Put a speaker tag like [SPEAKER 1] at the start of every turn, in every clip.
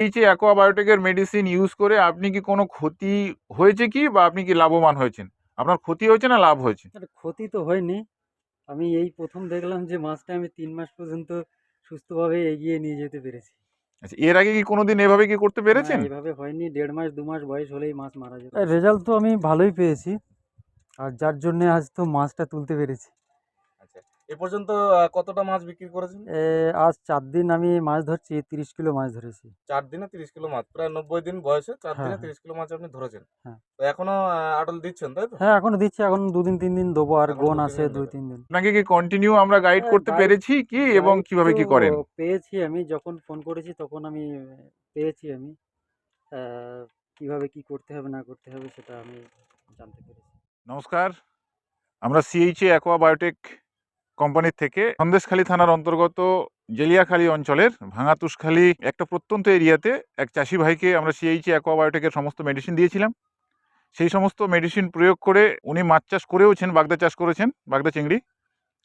[SPEAKER 1] এই যে অ্যাকোয়াবায়োটিকের medicine use করে আপনি কি কোনো ক্ষতি হয়েছে কি বা আপনি কি লাভবান হয়েছেন? আপনার ক্ষতি হয়েছে না লাভ হয়েছে?
[SPEAKER 2] ক্ষতি তো হয়নি। আমি এই প্রথম দেখলাম যে মাছটা আমি তিন মাস পর্যন্ত সুস্থভাবে এগিয়ে নিয়ে যেতে পেরেছি।
[SPEAKER 1] আচ্ছা এর আগে কি কোনোদিন এভাবে কি করতে পেরেছেন?
[SPEAKER 2] এভাবে হয়নি। দেড় মাস দু মাস বয়স হলেই মাছ মারা যেত। রেজাল্ট তো আমি ভালোই পেয়েছি। আর যার জন্য আজ তো মাছটা তুলতে পেরেছি।
[SPEAKER 3] এ পর্যন্ত কতটা মাছ বিক্রি করেছেন?
[SPEAKER 2] এ, আজ চার দিন আমি মাছ ধরছি তিরিশ কিলো মাছ ধরেছি।
[SPEAKER 3] চার দিনে তিরিশ কিলো মাছ প্রায় নব্বই দিন বয়সে চার
[SPEAKER 2] হ্যাঁ,
[SPEAKER 3] দিনে
[SPEAKER 2] হ্যাঁ।
[SPEAKER 3] তিরিশ কিলো মাছ আপনি ধরেছেন।
[SPEAKER 2] হ্যাঁ।
[SPEAKER 3] তো এখনও আটল দিচ্ছেন তাই তো?
[SPEAKER 2] হ্যাঁ এখনও দিচ্ছি এখন দুদিন তিন দিন দেবো আর গোন আছে দুই তিন দিন।
[SPEAKER 1] আপনাকে কি কন্টিনিউ আমরা গাইড করতে পেরেছি কি এবং কীভাবে কি করেন?
[SPEAKER 2] পেয়েছি আমি যখন ফোন করেছি তখন আমি পেয়েছি আমি। কীভাবে কি করতে হবে না করতে হবে সেটা আমি জানতে পেরেছি।
[SPEAKER 1] নমস্কার আমরা সিএইচএ অ্যাকোয়াবায়োটেক কোম্পানির থেকে সন্দেশখালী থানার অন্তর্গত জেলিয়াখালী অঞ্চলের ভাঙাতুষখালী একটা প্রত্যন্ত এরিয়াতে এক চাষি ভাইকে আমরা সিএইচএ অ্যাকোয়াবায়োটেকের সমস্ত মেডিসিন দিয়েছিলাম। সেই সমস্ত মেডিসিন প্রয়োগ করে উনি মাছ চাষ করেওছেন, বাগদা চাষ করেছেন, বাগদা চিংড়ি।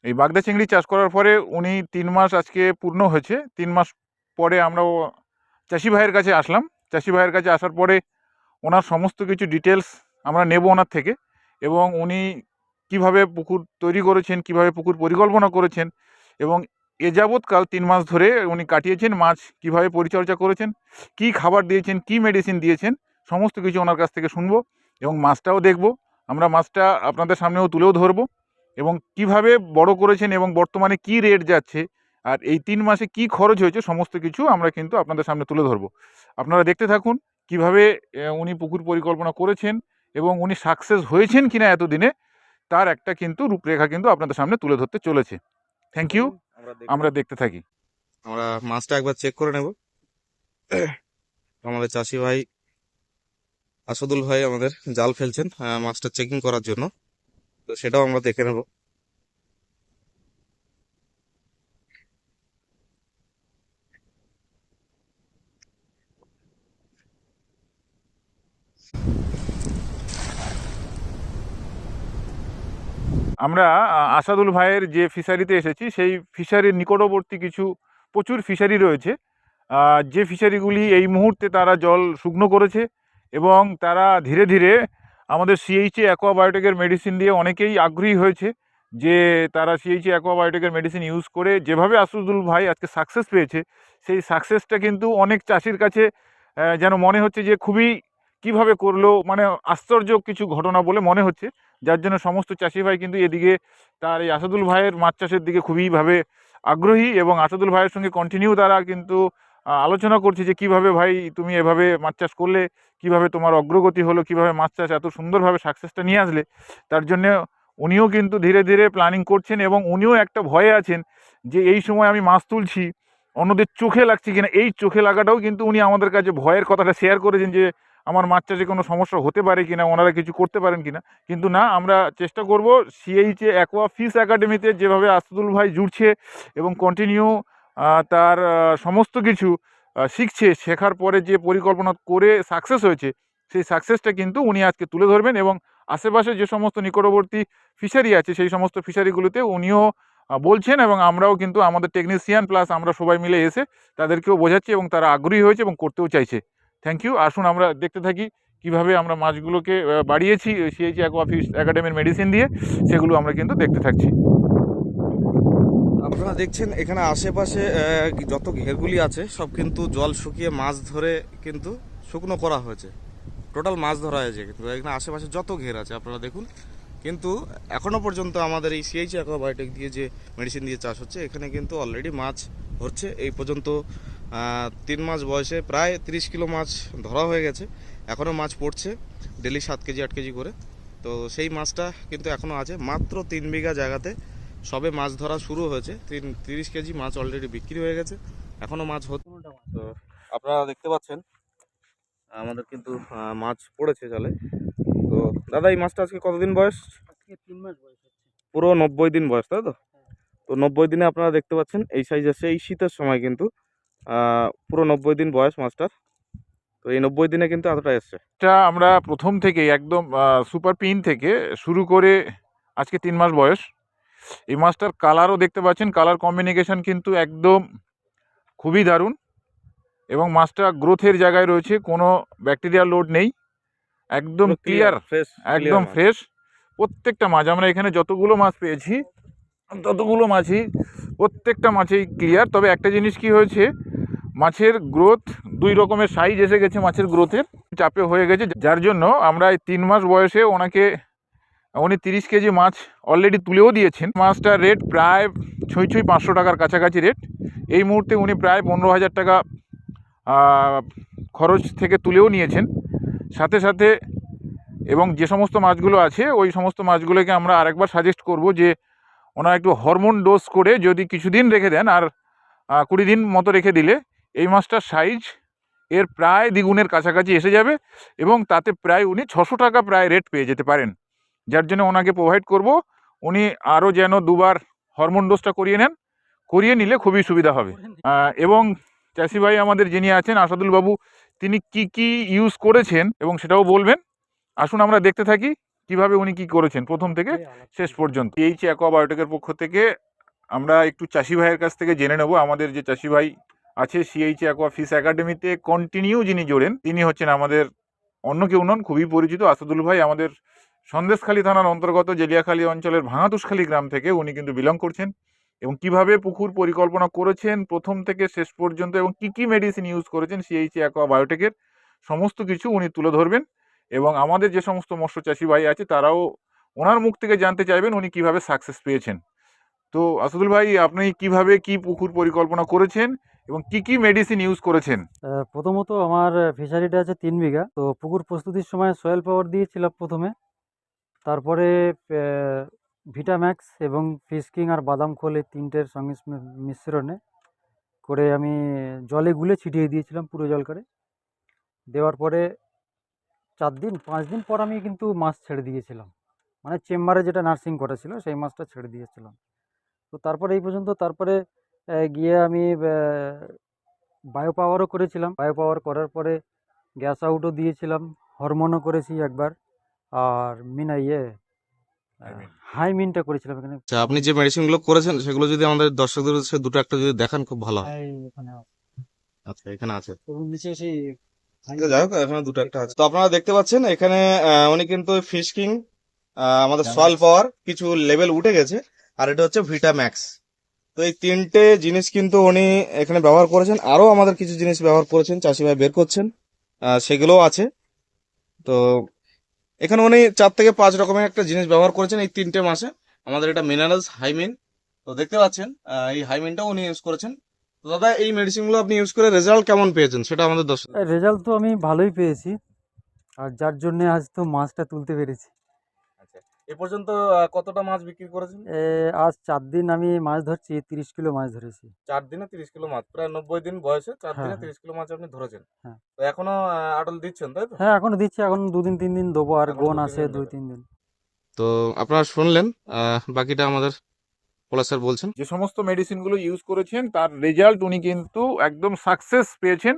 [SPEAKER 1] এই বাগদা চিংড়ি চাষ করার পরে উনি তিন মাস আজকে পূর্ণ হয়েছে। তিন মাস পরে আমরা চাষি ভাইয়ের কাছে আসলাম। চাষি ভাইয়ের কাছে আসার পরে ওনার সমস্ত কিছু ডিটেলস আমরা নেব ওনার থেকে এবং উনি কীভাবে পুকুর তৈরি করেছেন, কীভাবে পুকুর পরিকল্পনা করেছেন এবং এ যাবৎকাল তিন মাস ধরে উনি কাটিয়েছেন মাছ, কীভাবে পরিচর্যা করেছেন, কি খাবার দিয়েছেন, কি মেডিসিন দিয়েছেন, সমস্ত কিছু ওনার কাছ থেকে শুনব এবং মাছটাও দেখব। আমরা মাছটা আপনাদের সামনেও তুলেও ধরবো এবং কীভাবে বড় করেছেন এবং বর্তমানে কি রেট যাচ্ছে আর এই তিন মাসে কি খরচ হয়েছে সমস্ত কিছু আমরা কিন্তু আপনাদের সামনে তুলে ধরবো। আপনারা দেখতে থাকুন কীভাবে উনি পুকুর পরিকল্পনা করেছেন এবং উনি সাকসেস হয়েছেন কিনা এতদিনে তার একটা কিন্তু রূপরেখা কিন্তু আপনাদের সামনে তুলে ধরতে চলেছে। থ্যাংক ইউ
[SPEAKER 3] আমরা
[SPEAKER 1] দেখতে থাকি।
[SPEAKER 3] আমরা মাছটা একবার চেক করে নেব। আমাদের চাষি ভাই আসাদুল ভাই আমাদের জাল ফেলছেন মাছটা চেকিং করার জন্য। তো সেটাও আমরা দেখে নেব।
[SPEAKER 1] আমরা আসাদুল ভাইয়ের যে ফিশারিতে এসেছি, সেই ফিশারির নিকটবর্তী কিছু প্রচুর ফিশারি রয়েছে। যে ফিশারিগুলি এই মুহূর্তে তারা জল শুকনো করেছে এবং তারা ধীরে ধীরে আমাদের সিএইচএ অ্যাকোয়াবায়োটিকের মেডিসিন দিয়ে অনেকেই আগ্রহী হয়েছে যে তারা সিএইচএ অ্যাকোয়াবায়োটিকের মেডিসিন ইউজ করে যেভাবে আসাদুল ভাই আজকে সাকসেস পেয়েছে, সেই সাকসেসটা কিন্তু অনেক চাষির কাছে যেন মনে হচ্ছে যে খুবই কীভাবে করল? মানে আশ্চর্য কিছু ঘটনা বলে মনে হচ্ছে। যার জন্য সমস্ত চাষি ভাই কিন্তু এদিকে তার এই আসাদুল ভাইয়ের মাছ চাষের দিকে খুবইভাবে আগ্রহী এবং আসাদুল ভাইয়ের সঙ্গে কন্টিনিউ তারা কিন্তু আলোচনা করছে যে কীভাবে ভাই তুমি এভাবে মাছ চাষ করলে, কীভাবে তোমার অগ্রগতি হলো, কীভাবে মাছ চাষ এত সুন্দরভাবে সাকসেসটা নিয়ে আসলে। তার জন্য উনিও কিন্তু ধীরে ধীরে প্ল্যানিং করছেন এবং উনিও একটা ভয়ে আছেন যে এই সময় আমি মাছ তুলছি, অন্যদের চোখে লাগছে কিনা, এই চোখে লাগাটাও কিন্তু উনি আমাদের কাছে ভয়ের কথাটা শেয়ার করেছেন যে আমার মাছ চাষে কোনো সমস্যা হতে পারে কি না ওনারা কিছু করতে পারেন কি না কিন্তু না, আমরা চেষ্টা করব সিএইচএ অ্যাকোয়া ফিশ একাডেমিতে যেভাবে আসাদুল ভাই জুড়ছে এবং কন্টিনিউ তার সমস্ত কিছু শিখছে, শেখার পরে যে পরিকল্পনা করে সাকসেস হয়েছে, সেই সাকসেসটা কিন্তু উনি আজকে তুলে ধরবেন এবং আশেপাশে যে সমস্ত নিকটবর্তী ফিশারি আছে, সেই সমস্ত ফিশারিগুলোতে উনিও বলছেন এবং আমরাও কিন্তু আমাদের টেকনিশিয়ান প্লাস আমরা সবাই মিলে এসে তাদেরকেও বোঝাচ্ছি এবং তারা আগ্রহী হয়েছে এবং করতেও চাইছে। থ্যাংক ইউ আসুন আমরা দেখতে থাকি কীভাবে আমরা মাছগুলোকে বাড়িয়েছি সিএইচ অ্যাকোয়া ফিশ একাডেমির মেডিসিন দিয়ে। সেগুলো আমরা কিন্তু দেখতে থাকছি।
[SPEAKER 3] আপনারা দেখছেন, এখানে আশেপাশে যত ঘেরগুলি আছে, সব কিন্তু জল শুকিয়ে মাছ ধরে কিন্তু শুকনো করা হয়েছে। টোটাল মাছ ধরা হয়েছে কিন্তু, এখানে আশেপাশে যত ঘের আছে, আপনারা দেখুন। কিন্তু এখনও পর্যন্ত আমাদের এই সিএইচ অ্যাকোয়াবায়োটিক দিয়ে যে মেডিসিন দিয়ে চাষ হচ্ছে, এখানে কিন্তু অলরেডি মাছ হচ্ছে এই পর্যন্ত তিন মাস বয়সে প্রায় তিরিশ কিলো মাছ ধরা হয়ে গেছে। এখনও মাছ পড়ছে ডেলি সাত কেজি আট কেজি করে। তো সেই মাছটা কিন্তু এখনও আছে। মাত্র তিন বিঘা জায়গাতে সবে মাছ ধরা শুরু হয়েছে। তিন তিরিশ কেজি মাছ অলরেডি বিক্রি হয়ে গেছে। এখনও মাছ হচ্ছে তো আপনারা দেখতে পাচ্ছেন আমাদের কিন্তু মাছ পড়েছে জালে। তো দাদা এই মাছটা আজকে কতদিন বয়স?
[SPEAKER 2] আজকে তিন মাস বয়স
[SPEAKER 3] পুরো নব্বই দিন বয়স তাই তো? তো নব্বই দিনে আপনারা দেখতে পাচ্ছেন এই সাইজ আছে এই শীতের সময় কিন্তু পুরো নব্বই দিন বয়স মাছটার তো এই নব্বই দিনে কিন্তু এতটা এসছে।
[SPEAKER 1] এটা আমরা প্রথম থেকে একদম সুপার পিন থেকে শুরু করে আজকে তিন মাস বয়স। এই মাছটার কালারও দেখতে পাচ্ছেন কালার কম্বিনিকেশন কিন্তু একদম খুবই দারুণ। এবং মাছটা গ্রোথের জায়গায় রয়েছে কোনো ব্যাকটেরিয়া লোড নেই। একদম ক্লিয়ার
[SPEAKER 3] ফ্রেশ
[SPEAKER 1] একদম ফ্রেশ প্রত্যেকটা মাছ আমরা এখানে যতগুলো মাছ পেয়েছি ততগুলো মাছই প্রত্যেকটা মাছেই ক্লিয়ার তবে একটা জিনিস কি হয়েছে মাছের গ্রোথ দুই রকমের সাইজ এসে গেছে মাছের গ্রোথের চাপে হয়ে গেছে। যার জন্য আমরা এই তিন মাস বয়সে ওনাকে, উনি তিরিশ কেজি মাছ অলরেডি তুলেও দিয়েছেন। মাছটার রেট প্রায় ছুঁই ছুঁই পাঁচশো টাকার কাছাকাছি রেট এই মুহূর্তে উনি প্রায় পনেরো হাজার টাকা খরচ থেকে তুলেও নিয়েছেন। সাথে সাথে এবং যে সমস্ত মাছগুলো আছে, ওই সমস্ত মাছগুলোকে আমরা আরেকবার সাজেস্ট করব যে, ওনারা একটু হরমোন ডোজ করে যদি কিছুদিন রেখে দেন আর কুড়ি দিন মতো রেখে দিলে এই মাছটার সাইজ এর প্রায় দ্বিগুণের কাছাকাছি এসে যাবে এবং তাতে প্রায় উনি ছশো টাকা প্রায় রেট পেয়ে যেতে পারেন। যার জন্য ওনাকে প্রোভাইড করব। উনি আরও যেন দুবার হরমোন ডোজটা করিয়ে নেন। করিয়ে নিলে খুবই সুবিধা হবে। এবং চাষি ভাই আমাদের যিনি আছেন আসাদুল বাবু তিনি কি কি ইউজ করেছেন এবং সেটাও বলবেন। আসুন আমরা দেখতে থাকি কীভাবে উনি কি করেছেন প্রথম থেকে শেষ পর্যন্ত। এইচ অ্যাকোয়াবায়োটেকের পক্ষ থেকে আমরা একটু চাষি ভাইয়ের কাছ থেকে জেনে নেব। আমাদের যে চাষি ভাই আছে সিএইচ অ্যাকোয়া ফিস একাডেমিতে কন্টিনিউ যিনি জোড়েন তিনি হচ্ছেন আমাদের অন্য কেউ নন, খুবই পরিচিত আসাদুল ভাই, আমাদের সন্দেশখালী থানার অন্তর্গত জেলিয়াখালী অঞ্চলের ভাঙাতুষখালী গ্রাম থেকে উনি কিন্তু বিলং করছেন। এবং কীভাবে পুকুর পরিকল্পনা করেছেন, প্রথম থেকে শেষ পর্যন্ত এবং কি কি মেডিসিন ইউজ করেছেন সিএইচ অ্যাকোয়া বায়োটেকের সমস্ত কিছু উনি তুলে ধরবেন। এবং আমাদের যে সমস্ত মৎস্য চাষি ভাই আছে, তারাও ওনার মুখ থেকে জানতে চাইবেন উনি কীভাবে সাকসেস পেয়েছেন। তো আসাদুল ভাই, আপনি কীভাবে কি পুকুর পরিকল্পনা করেছেন? এবং কি কি মেডিসিন ইউজ করেছেন?
[SPEAKER 2] প্রথমত আমার ফিশারিটা আছে তিন বিঘা। তো পুকুর প্রস্তুতির সময় সয়েল পাওয়ার দিয়েছিলাম প্রথমে। তারপরে ভিটাম্যাক্স এবং ফিশ কিং আর বাদাম খোল এই তিনটের সংমিশ্রণে মিশ্রণে করে আমি জলে গুলে ছিটিয়ে দিয়েছিলাম পুরো জল করে। দেওয়ার পরে চার দিন, পাঁচ দিন পর আমি কিন্তু মাছ ছেড়ে দিয়েছিলাম। মানে চেম্বারে যেটা নার্সিং করা ছিল, সেই মাছটা ছেড়ে দিয়েছিলাম। তো তারপরে এই পর্যন্ত, তারপরে গিয়ে আমি বায়ো পাওয়ারও করেছিলাম। বায়ো পাওয়ার করার পরে গ্যাস আউটও দিয়েছিলাম হরমোনও করেছি একবার। আর মিনা ইয়ে হাই মিনটা করেছিলাম এখানে।
[SPEAKER 3] আচ্ছা আপনি যে মেডিসিনগুলো করেছেন সেগুলো যদি আমাদের দর্শকদের সে দুটো একটা যদি দেখান খুব ভালো হয়। আচ্ছা এখানে আছে।
[SPEAKER 2] নিচে সেই
[SPEAKER 3] যাই হোক এখানে দুটো একটা আছে। তো আপনারা দেখতে পাচ্ছেন এখানে উনি কিন্তু ফিশ কিং আমাদের সল পাওয়ার কিছু লেভেল উঠে গেছে। আর এটা হচ্ছে ভিটা ম্যাক্স তো এই তিনটে জিনিস কিন্তু উনি এখানে ব্যবহার করেছেন। আরও আমাদের কিছু জিনিস ব্যবহার করেছেন, চাষি ভাই বের করছেন। সেগুলোও আছে। তো এখানে উনি চার থেকে পাঁচ রকমের একটা জিনিস ব্যবহার করেছেন এই তিনটে মাসে। আমাদের এটা মিনারেলস হাইমিন তো দেখতে পাচ্ছেন এই হাইমিনটাও উনি ইউজ করেছেন। তো দাদা, এই মেডিসিনগুলো আপনি ইউজ করে রেজাল্ট কেমন পেয়েছেন? সেটা আমাদের দর্শক
[SPEAKER 2] রেজাল্ট তো আমি ভালোই পেয়েছি। আর যার জন্য আজ তো মাছটা তুলতে পেরেছি।
[SPEAKER 3] এ পর্যন্ত কতটা মাছ বিক্রি করেছেন?
[SPEAKER 2] এ, আজ চার দিন আমি মাছ ধরছি তিরিশ কিলো মাছ ধরেছি।
[SPEAKER 3] চার দিনে তিরিশ কিলো মাছ প্রায় নব্বই দিন বয়সে চার
[SPEAKER 2] হ্যাঁ,
[SPEAKER 3] দিনে
[SPEAKER 2] হ্যাঁ।
[SPEAKER 3] তিরিশ কিলো মাছ আপনি ধরেছেন।
[SPEAKER 2] হ্যাঁ।
[SPEAKER 3] তো এখনও আটল দিচ্ছেন তাই তো?
[SPEAKER 2] হ্যাঁ এখনও দিচ্ছি এখন দুদিন তিন দিন দেবো আর গোন আছে দুই তিন দিন।
[SPEAKER 3] তো আপনারা শুনলেন বাকিটা আমাদের পলাশ স্যার বলছেন।
[SPEAKER 1] যে সমস্ত মেডিসিনগুলো ইউজ করেছেন তার রেজাল্ট উনি কিন্তু একদম সাকসেস পেয়েছেন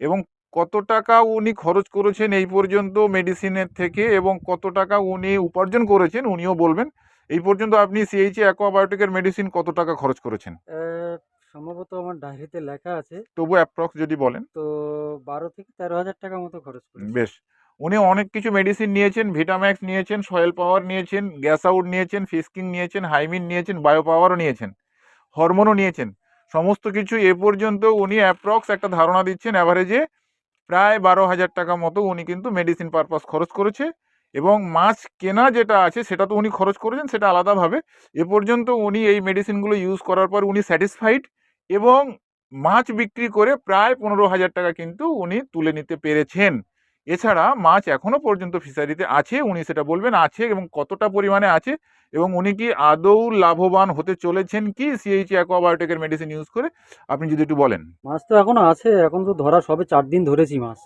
[SPEAKER 1] এবং কত টাকা উনি খরচ করেছেন এই পর্যন্ত মেডিসিনের থেকে এবং কত টাকা উনি উপার্জন করেছেন উনিও বলবেন। এই পর্যন্ত আপনি সিএইচ অ্যাকোয়াবায়োটিকের মেডিসিন কত টাকা খরচ করেছেন?
[SPEAKER 2] সম্ভবত আমার ডায়েরিতে লেখা আছে।
[SPEAKER 1] তবু অ্যাপ্রক্স যদি বলেন।
[SPEAKER 2] তো বারো থেকে তেরো হাজার টাকা মতো খরচ করেছি
[SPEAKER 1] বেশ। উনি অনেক কিছু মেডিসিন নিয়েছেন ভিটাম্যাক্স নিয়েছেন সয়েল পাওয়ার নিয়েছেন গ্যাস আউট নিয়েছেন ফিস্কিং নিয়েছেন হাইমিন নিয়েছেন বায়ো পাওয়ারও নিয়েছেন হরমোনও নিয়েছেন। সমস্ত কিছু এ পর্যন্ত উনি অ্যাপ্রক্স একটা ধারণা দিচ্ছেন অ্যাভারেজে প্রায় বারো হাজার টাকা মতো উনি কিন্তু মেডিসিন পারপাস খরচ করেছে এবং মাছ কেনা যেটা আছে সেটা তো উনি খরচ করেছেন, সেটা আলাদাভাবে। এ পর্যন্ত উনি এই মেডিসিনগুলো ইউজ করার পর উনি স্যাটিসফাইড এবং মাছ বিক্রি করে প্রায় পনেরো হাজার টাকা কিন্তু উনি তুলে নিতে পেরেছেন। এছাড়া মাছ এখনও পর্যন্ত ফিশারিতে আছে, উনি সেটা বলবেন আছে এবং কতটা পরিমাণে আছে এবং উনি কি আদৌ লাভবান হতে চলেছেন কি? সিএইচ অ্যাকোয়াবায়োটেকের মেডিসিন ইউজ করে? আপনি যদি একটু বলেন।
[SPEAKER 2] মাছ তো এখনও আছে এখন তো ধরা সবে চার দিন ধরেছি মাছ।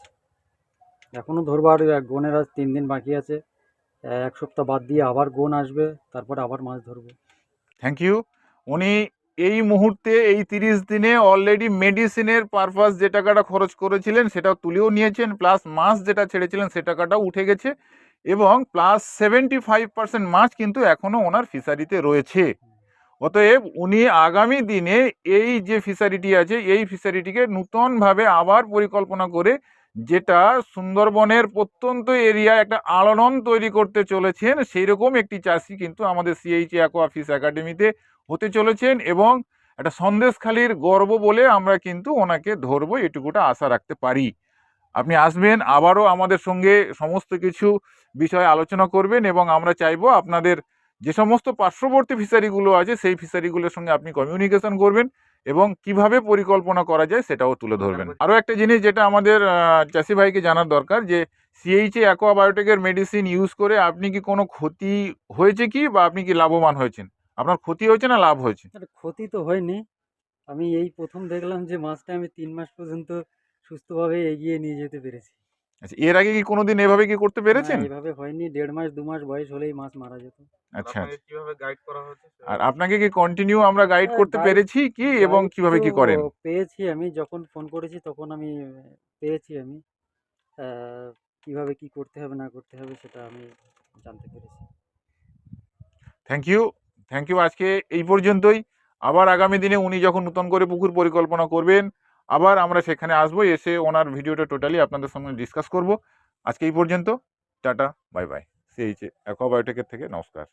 [SPEAKER 2] এখনও ধরবো আর গোনের আজ তিন দিন বাকি আছে। এক সপ্তাহ বাদ দিয়ে আবার গোন আসবে তারপরে আবার মাছ ধরবো।
[SPEAKER 1] থ্যাংক ইউ উনি এই মুহূর্তে এই তিরিশ দিনে অলরেডি মেডিসিনের পারপাস যে টাকাটা খরচ করেছিলেন সেটাও তুলেও নিয়েছেন প্লাস মাছ যেটা ছেড়েছিলেন সে টাকাটাও উঠে গেছে। এবং প্লাস সেভেন্টি ফাইভ পার্সেন্ট মাছ কিন্তু এখনও ওনার ফিশারিতে রয়েছে। অতএব উনি আগামী দিনে এই যে ফিশারিটি আছে, এই ফিশারিটিকে নূতনভাবে আবার পরিকল্পনা করে যেটা সুন্দরবনের প্রত্যন্ত এরিয়া একটা আলোড়ন তৈরি করতে চলেছেন সেই রকম একটি চাষি কিন্তু আমাদের সিএইচ অ্যাকোয়া ফিশ একাডেমিতে হতে চলেছেন এবং একটা সন্দেশখালির গর্ব বলে আমরা কিন্তু ওনাকে ধরবো, এটুকুটা আশা রাখতে পারি। আপনি আসবেন আবারও আমাদের সঙ্গে সমস্ত কিছু বিষয়ে আলোচনা করবেন এবং আমরা চাইব আপনাদের যে সমস্ত পার্শ্ববর্তী ফিশারিগুলো আছে সেই ফিশারিগুলোর সঙ্গে আপনি কমিউনিকেশন করবেন এবং কীভাবে পরিকল্পনা করা যায় সেটাও তুলে ধরবেন। আরও একটা জিনিস যেটা আমাদের চাষি ভাইকে জানার দরকার যে সিএইচএ অ্যাকোয়াবায়োটিকের মেডিসিন ইউজ করে আপনি কি কোনো ক্ষতি হয়েছে কি বা আপনি কি লাভবান হয়েছেন? আপনার ক্ষতি হয়েছে না লাভ হয়েছে?
[SPEAKER 2] ক্ষতি তো হয়নি। আমি এই প্রথম দেখলাম যে মাছটা আমি তিন মাস পর্যন্ত সুস্থভাবে এগিয়ে নিয়ে যেতে পেরেছি।
[SPEAKER 1] আচ্ছা এর আগে কি কোনোদিন এভাবে কি করতে পেরেছেন?
[SPEAKER 2] না, এভাবে হয়নি। দেড় মাস দু মাস বয়স হলেই মাছ মারা যেত।
[SPEAKER 1] আচ্ছা
[SPEAKER 3] আপনাকে কীভাবে গাইড করা হচ্ছে
[SPEAKER 1] আর আপনাকে কি কন্টিনিউ আমরা গাইড
[SPEAKER 2] হ্যাঁ,
[SPEAKER 1] করতে
[SPEAKER 2] guide-
[SPEAKER 1] পেরেছি কি এবং কীভাবে কি করেন?
[SPEAKER 2] পেয়েছি আমি। যখন ফোন করেছি তখন আমি আহ, পেয়েছি আমি। আহ, কীভাবে কি করতে হবে না করতে হবে সেটা আমি জানতে পেরেছি।
[SPEAKER 1] থ্যাংক ইউ থ্যাংক ইউ আজকে এই পর্যন্তই। আবার আগামী দিনে উনি যখন নতুন করে পুকুর পরিকল্পনা করবেন আবার আমরা সেখানে আসব, এসে ওনার ভিডিওটা টোটালি আপনাদের সঙ্গে ডিসকাস করব। আজকে এই পর্যন্ত, টাটা বাই বাই সেই অ্যাকোয়াবায়োটেকের থেকে নমস্কার।